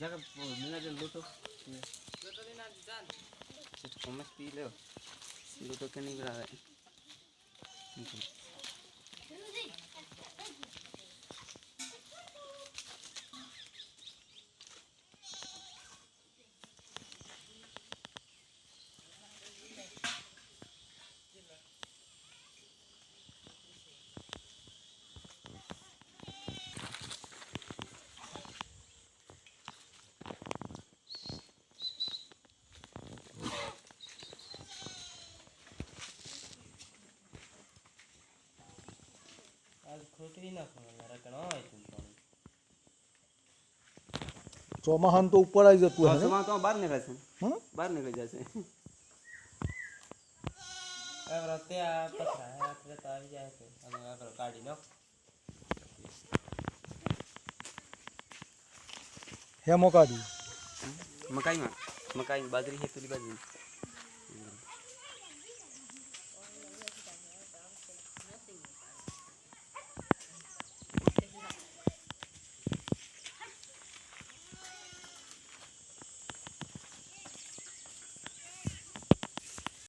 Ya pues, mira del luto. Que ni grave. આજ ખોટવી નાખો રકણ હોય તું પણ ચોમાહાન તો ઉપર આવી જતું હે ને? તમારે તો બહાર નીકળે છે હં? બહાર નીકળી જશે આગળ ત્યાં પથરા આપણે તો આવી જાય છે અને આગળ કાઢી નાખ હેમો કાઢી મકાઈમાં મકાઈ બાજરી છે પેલી બાજુ